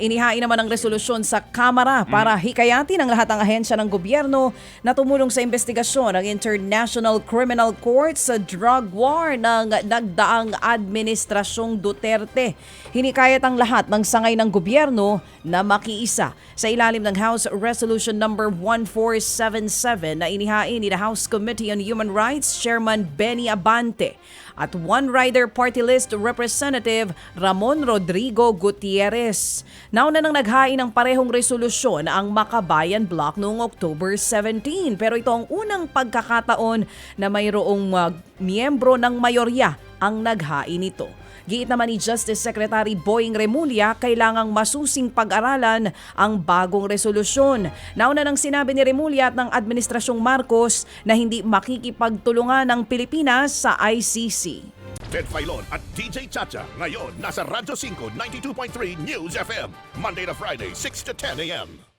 inihain naman ang resolusyon sa Kamara para hikayatin ang lahat ng ahensya ng gobyerno na tumulong sa investigasyon ng International Criminal Court sa drug war ng nagdaang administrasyong Duterte. Hinikayat ang lahat ng sangay ng gobyerno na makiisa sa ilalim ng House Resolution number 1477 na inihain ni the House Committee on Human Rights Chairman Benny Abante at One Rider Party List Representative Ramon Rodrigo Gutierrez. Nauna nang naghain ng parehong resolusyon ang Makabayan Block noong October 17 pero ito ang unang pagkakataon na mayroong uh, miyembro ng mayorya ang naghain nito. Giit naman ni Justice Secretary Boying Remulla, kailangang masusing pag-aralan ang bagong resolusyon. Nauna nang sinabi ni Remulla at ng Administrasyong Marcos na hindi makikipagtulungan ng Pilipinas sa ICC. Ted Filon at DJ Chacha. Ngayon, nasa Radyo 5, 92.3 News FM. Monday to Friday, 6 to 10 a.m.